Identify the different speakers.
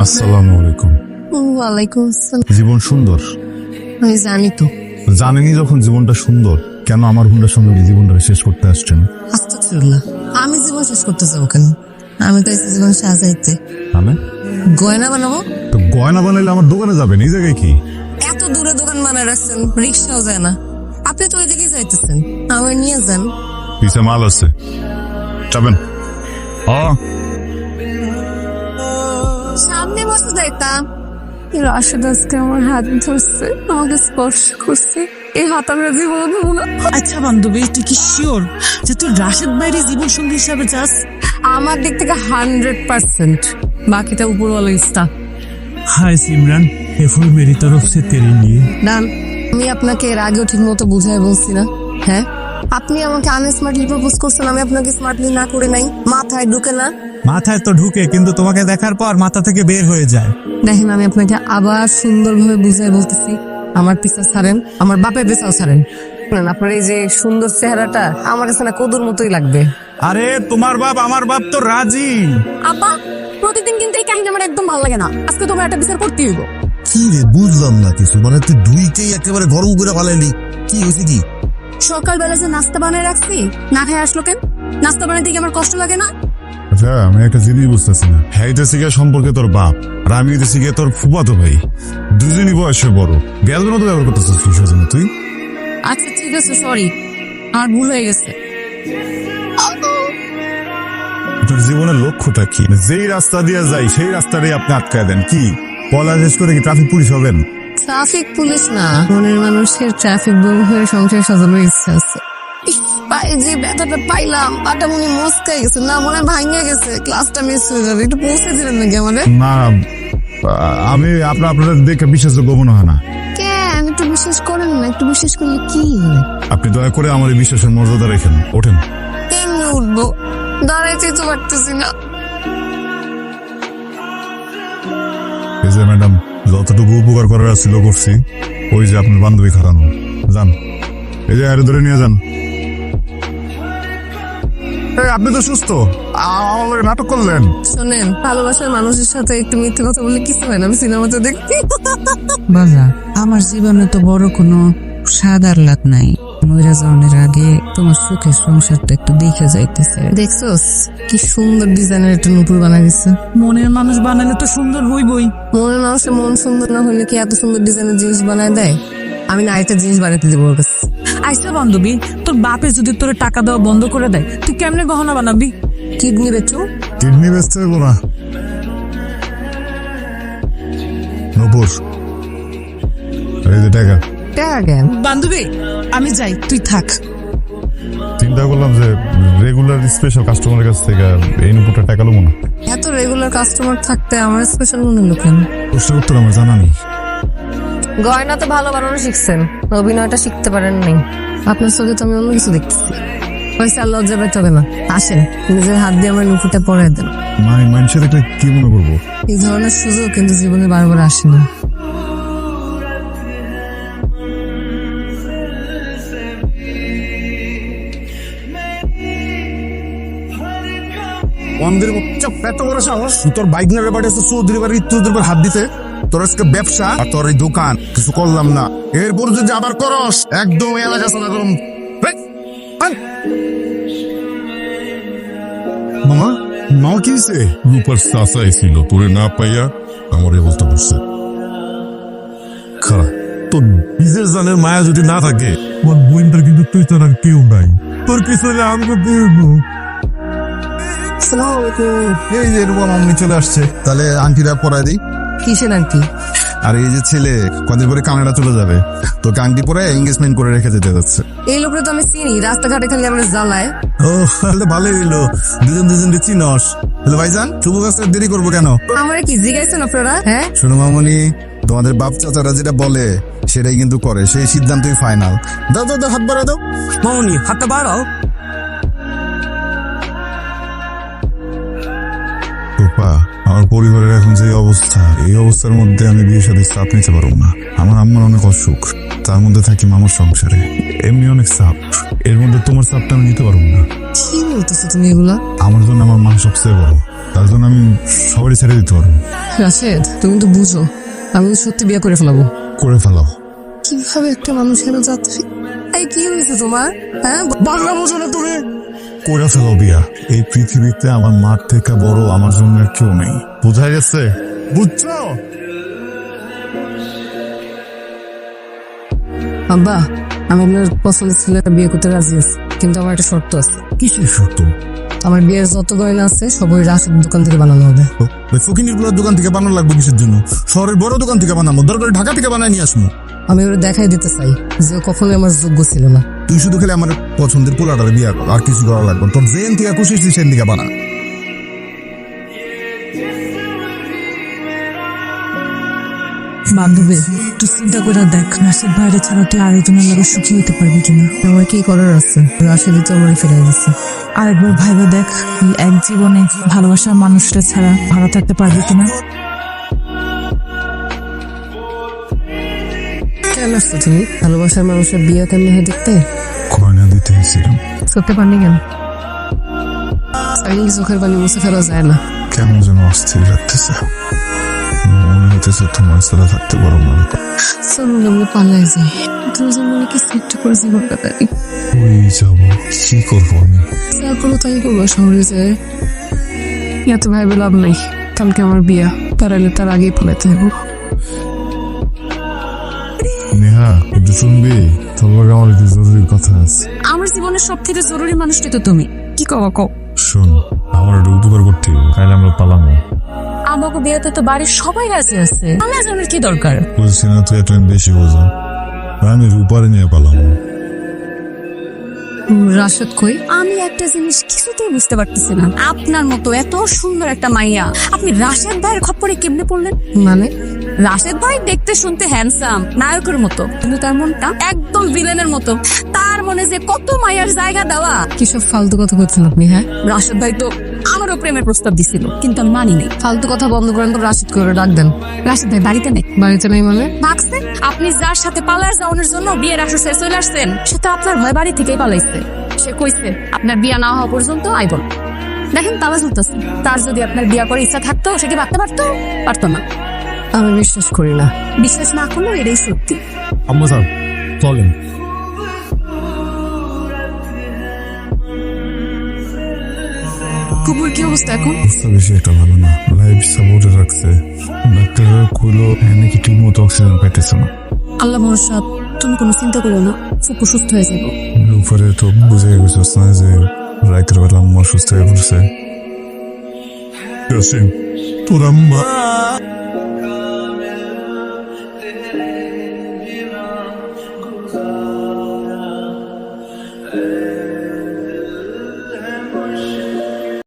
Speaker 1: আসসালামু আলাইকুম।
Speaker 2: ওয়ালাইকুম আসসালাম।
Speaker 1: জীবন সুন্দর?
Speaker 2: আমি জানি তো।
Speaker 1: জানেনি যখন জীবনটা সুন্দর কেন আমার হুন্ডার সঙ্গে জীবনটা শেষ করতে আসছেন?
Speaker 2: আস্তাগফিরুল্লাহ। আমি জীবন শেষ করতে যাব কেন? আমি তো এসেছি জীবন সাজাইতে।
Speaker 1: মানে?
Speaker 2: গয়না বানাবো?
Speaker 1: তো গয়না বানাইলে আমার দোকানে যাবেন এই জায়গায় কি?
Speaker 2: এত দূরে দোকান বানায় রাখছেন রিক্সাও যায় না। আপনি তো ওইদিকে যাইতেছেন আমার নিয়ে যান।
Speaker 1: পিছে মাল আছে। যাবেন। ও
Speaker 2: সামনে বসে যাইতাম রাশেদ আজকে আমার হাত ধরছে আমাকে স্পর্শ করছে। এই হাত আমরা জীবন
Speaker 3: আচ্ছা বান্ধবী তুই কি শিওর যে তুই রাশেদ বাইরে জীবন সঙ্গী হিসাবে যাস
Speaker 2: আমার দিক থেকে হান্ড্রেড পার্সেন্ট। বাকিটা উপরওয়ালা ইস্তা।
Speaker 4: হাই সিমরান এ মেরি তরফ সে তেরি নিয়ে।
Speaker 2: না আমি আপনাকে এর আগেও ঠিক মতো বুঝাই বলছি না। হ্যাঁ? আপনি আমাকে আনস্মার্টলি প্রপোজ করছেন আমি আপনাকে স্মার্টলি না করে নাই। মাথায় ঢুকে না?
Speaker 4: মাথায় তো ঢুকে কিন্তু তোমাকে দেখার পর মাথা থেকে বের হয়ে যায়।
Speaker 2: দেখেন আমি আপনাকে আবার সুন্দরভাবে বুঝাই বলতেছি। আমার পিছা ছাড়েন আমার বাপের পিছাও ছাড়েন। শুনেন, আপনার এই যে সুন্দর চেহারাটা আমার কাছে না কদুর মতোই লাগবে।
Speaker 4: আরে তোমার বাপ আমার বাপ তো রাজি।
Speaker 2: আপা প্রতিদিন কিন্তু এই কাহিনী আমার একদম ভালো লাগে না। আজকে তোমার একটা বিচার করতে হইব।
Speaker 5: কি রে বুঝলাম না কিছু। মানে তুই দুইকেই একেবারে গরম করে ফালাইলি। কি হয়েছে কি?
Speaker 2: সকালবেলা যে নাস্তা বানায় রাখছি না আসলো কেন? নাস্তা বানাইতে কি আমার কষ্ট লাগে না?
Speaker 1: আচ্ছা আমি একটা জিনিস বুঝতেছি না। হ্যাঁ গিয়ে সম্পর্কে তোর বাপ আর আমি হইতেছি গিয়ে তোর ফুফাতো ভাই। দুজনই বয়সে বড়। মতো ব্যবহার করতেছিস তুই?
Speaker 2: আচ্ছা ঠিক আছে সরি আমার ভুল হয়ে গেছে।
Speaker 1: আপনার জীবনের লক্ষ্যটা কি? যেই রাস্তা দিয়ে যাই সেই রাস্তাটাই আপনি আটকায় দেন। কি? পলা শেষ করে কি ট্রাফিক পুলিশ হবেন?
Speaker 2: ট্রাফিক পুলিশ না। মনের মানুষের ট্রাফিক বউ হয়ে সংসার সাজানোর ইচ্ছা আছে। পায়ে যে ব্যথাটা পাইলাম পাটা মনে মস্কাই গেছে না মনে ভাঙে গেছে। ক্লাসটা মিস হয়ে যাবে একটু পৌঁছে দিলেন নাকি আমারে?
Speaker 1: না আমি আপনার আপনাদের দেখে বিশ্বাসযোগ্য মনে হয় না।
Speaker 2: কেন? একটু বিশ্বাস করেন না একটু বিশ্বাস করলে কি হয়?
Speaker 1: আপনি দয়া করে আমার এই বিশ্বাসের মর্যাদা রেখেন ওঠেন।
Speaker 2: কেমনে উঠবো দাঁড়াইতেই তো পারতেছি না।
Speaker 1: ম্যাডাম যতটুকু উপকার করার ছিল করছি। ওই যে আপনার বান্ধবী খারানো যান। এই যে আরে ধরে নিয়ে যান। এই, আপনি তো সুস্থ। আ- আমার নাটক করলেন।
Speaker 2: শোনেন ভালোবাসার মানুষের সাথে একটু মিথ্যে কথা বললে কিছু হয় না আমি সিনেমাতে দেখি।
Speaker 3: বাজা আমার জীবনে তো বড় কোনো সাদার লাগ নাই। ময়রা যাওয়ার আগে তোমার সুখের সংসারটা একটু দেখে যাইতেছে।
Speaker 2: দেখছোস কি সুন্দর ডিজাইনের একটা নুপুর বানা গেছে
Speaker 3: মনের মানুষ বানালে তো সুন্দর হইবই।
Speaker 2: মনের মানুষের মন সুন্দর না হলে কি এত সুন্দর ডিজাইনের জিনিস বানায় দেয়? আমি না আরেকটা জিনিস বানাতে দেবো ওর কাছে।
Speaker 3: আইসা বান্ধবী তোর বাপে যদি তোর টাকা দেওয়া বন্ধ করে দেয় তুই কেমনে গহনা বানাবি?
Speaker 2: কিডনি বেচো
Speaker 1: কিডনি বেচতে হইব না। নপুর এই যে টাকা।
Speaker 3: বান্ধবী আমি যাই তুই থাক।
Speaker 1: চিন্তা করলাম যে রেগুলার স্পেশাল কাস্টমারের কাছ থেকে এই নপুরটা
Speaker 2: এত রেগুলার কাস্টমার থাকতে আমার স্পেশাল মনে হলো কেন?
Speaker 1: প্রশ্নের উত্তর আমার জানা নেই।
Speaker 2: গয়না তো ভালো বানানো শিখছেন অভিনয়টা শিখতে পারেন নাই। আপনার চোখে তো আমি অন্য কিছু দেখতেছি। পয়সা আর লজ্জা পেতে হবে না। আসেন নিজের হাত দিয়ে আমার নুপুরটা পরে দেন।
Speaker 1: মানে মানুষের একটা কি মনে করব?
Speaker 2: এই ধরনের সুযোগ কিন্তু জীবনে বারবার আসে না।
Speaker 5: মন্দির চাপ এত বড় সাহস? তোর বাইক ব্যাপারে চৌধুরী বাড়ি বাড়ি হাত দিতে? তোর আজকে ব্যবসা আর তোর এই দোকান কিছু করলাম না। এরপর যদি আবার করস একদম এলাকা সাদা একদম
Speaker 1: মামা মামা কি হয়েছে রূপার ছিল তোরে না পাইয়া আমার অবস্থা করছে। খারাপ। তোর নিজের জানের মায়া যদি না থাকে
Speaker 4: আমার বোনটার কিন্তু তুই তোর আর কেউ নাই। তোর পিছনে আমি দেখব
Speaker 5: এই যে এরকম অমনি চলে আসছে। তাহলে আন্টিরা পরাই দিই।
Speaker 2: কিসের আর
Speaker 5: আর এই যে ছেলে কদিন পরে কানাডা চলে যাবে। তোকে আন্টি পরে এঙ্গেজমেন্ট করে রেখে যেতে যাচ্ছে।
Speaker 2: এই লোকটা তো আমি চিনি রাস্তাঘাটে খালি আমার জ্বালায়।
Speaker 5: ও তাহলে ভালোই হইল। দুজন দুজনকে চিনস। হ্যালো ভাইজান শুভ কাজটা দেরি করব কেন?
Speaker 2: আমার কি জিগাইছেন আপনারা হ্যাঁ?
Speaker 5: শোনো মামনি তোমাদের বাপ চাচারা যেটা বলে সেটাই কিন্তু করে। সেই সিদ্ধান্তই ফাইনাল দাও দাও হাত বাড়া দাও।
Speaker 3: মামনি হাতটা বাড়াও।
Speaker 1: রূপা আমার পরিবারের এখন যে অবস্থা এই অবস্থার মধ্যে আমি বিয়ের সাথে চাপ নিতে পারব না। আমার আম্মার অনেক অসুখ তার মধ্যে থাকি মামার সংসারে। এমনি অনেক চাপ এর মধ্যে তোমার চাপটা আমি নিতে পারব না।
Speaker 2: কি বলতেছো তুমি এগুলা?
Speaker 1: আমার জন্য আমার মা সবচেয়ে বড় তার জন্য আমি সবারই ছেড়ে দিতে পারব।
Speaker 2: রাশেদ তুমি তো বুঝো আমি সত্যি বিয়ে করে ফেলাবো।
Speaker 1: করে ফেলাও।
Speaker 2: কীভাবে একটা মানুষের যাত্রী? এই কি হয়েছে তোমার? হ্যাঁ বাংলা বোঝো না তুমি।
Speaker 1: করে ফেলো বিয়া এই পৃথিবীতে আমার মার থেকে বড় আমার জন্য কেউ নেই। বোঝা গেছে? বুঝছ?
Speaker 2: আব্বা আমি আপনার পছন্দের ছেলেটা বিয়ে করতে রাজি আছি কিন্তু আমার একটা শর্ত আছে।
Speaker 1: কিসের শর্ত?
Speaker 2: আমার বিয়ের যত গয়না আছে সব ওই রাশেদ দোকান থেকে বানানো হবে।
Speaker 5: ওই ফকিনিরগুলোর দোকান থেকে বানানো লাগবে কিসের জন্য? শহরের বড় দোকান থেকে বানাবো দরকার ঢাকা থেকে বানায় নিয়ে আসব।
Speaker 2: আমি ওরা দেখাই দিতে চাই যে ও কখনোই আমার যোগ্য ছিল না।
Speaker 5: তুই শুধু খেলে আমার পছন্দের পোলাটার বিয়া কর আর কিছু করা লাগবে না। তোর জেন থেকে খুশি সেন থেকে বানা।
Speaker 3: বান্ধবী তুই চিন্তা করে দেখ রাশেদ বাইরে ছাড়া তুই আরেকজনের লাগে সুখী হইতে পারবি কিনা।
Speaker 2: আমার কি করার আছে? রাশেদই তো আমার ফিরে দিচ্ছে
Speaker 3: আরেকবার ভাইবে দেখ এক জীবনে ভালোবাসার মানুষটা ছাড়া ভালো থাকতে পারবি কিনা
Speaker 2: কেন আসছো তুমি? ভালোবাসার মানুষের বিয়ে কেমন হয় দেখতে?
Speaker 1: দিতে এসেছিলাম
Speaker 2: চোখে পানি কেন? চোখের পানি মুছে ফেলা যায় না।
Speaker 1: কেমন যেন অস্থির লাগতেছে। মনে হতেছে তোমার ছাড়া থাকতে না।
Speaker 2: আমরা পালাই যাই। দুজন মনে কি সেট করে জীবন কাটাই
Speaker 1: ওই যাব। কি করব আমি?
Speaker 2: যা তাই করব শহরে যায় এত ভাইবে লাভ নাই। কালকে আমার বিয়া পারালে তার আগেই ফলাইতে হবে
Speaker 1: নেহা একটু শুনবি? তোর লগে আমার একটু জরুরি কথা আছে।
Speaker 3: আমার জীবনের সব থেকে জরুরি মানুষটি তো তুমি। কি কও কও?
Speaker 1: শোন আমার একটু উপকার করতে। হবে তাহলে আমরা পালাম।
Speaker 3: আমাকে বিয়েতে তো বাড়ির সবাই রাজি আছে। আমার জানার কি দরকার?
Speaker 1: বুঝছি না তুই একটু বেশি বোঝা। আমি রূপারে নিয়ে পালাম।
Speaker 2: রাশেদ কই?
Speaker 6: আমি একটা জিনিস কিছুতেই বুঝতে পারতেছি না। আপনার মতো এত সুন্দর একটা মাইয়া। আপনি রাশেদ ভাইয়ের খপ্পরে কেমনে পড়লেন?
Speaker 2: মানে?
Speaker 6: রাশেদ ভাই দেখতে শুনতে হ্যান্ডসাম নায়কের মতো কিন্তু তার মনটা একদম ভিলেনের মতো। তার মনে যে কত মায়ার জায়গা দেওয়া।
Speaker 2: কিসব ফালতু কথা বলছেন আপনি হ্যাঁ?
Speaker 6: রাশেদ ভাই তো আমারও প্রেমের প্রস্তাব দিছিল কিন্তু আমি মানি নাই।
Speaker 2: ফালতু কথা বন্ধ করেন তো রাশেদ করে ডাক দেন।
Speaker 6: রাশেদ ভাই বাড়িতে নেই।
Speaker 2: বাড়িতে নেই মানে?
Speaker 6: ভাগছেন আপনি যার সাথে পালার যাওয়ানোর জন্য বিয়ের আসর শেষ চলে আসছেন সে তো আপনার ভয় বাড়ি থেকেই পালাইছে। সে কইছে আপনার বিয়া না হওয়া পর্যন্ত আইবন দেখেন তালা চলতেছে তার যদি আপনার বিয়া করে ইচ্ছা থাকতো সে কি ভাবতে পারতো? পারতো না।
Speaker 2: আমি বিশ্বাস করি না।
Speaker 6: বিশ্বাস না করলেও এটাই সত্যি।
Speaker 5: আম্মা স্যার চলেন।
Speaker 6: কুকুর কি অবস্থা এখন?
Speaker 1: অবস্থা বেশি একটা ভালো না। লাইফ সাপোর্টে রাখছে। ডাক্তাররা কইলো হ্যাঁ নাকি ঠিক মতো অক্সিজেন পাইতেছে না।
Speaker 6: আল্লাহ ভরসা তুমি কোনো চিন্তা করো না ফুপু সুস্থ হয়ে যাব।
Speaker 1: উপরে তো বুঝে গেছিস না যে রাতের বেলা আম্মা সুস্থ হয়ে পড়ছে।
Speaker 4: তোর আম্মা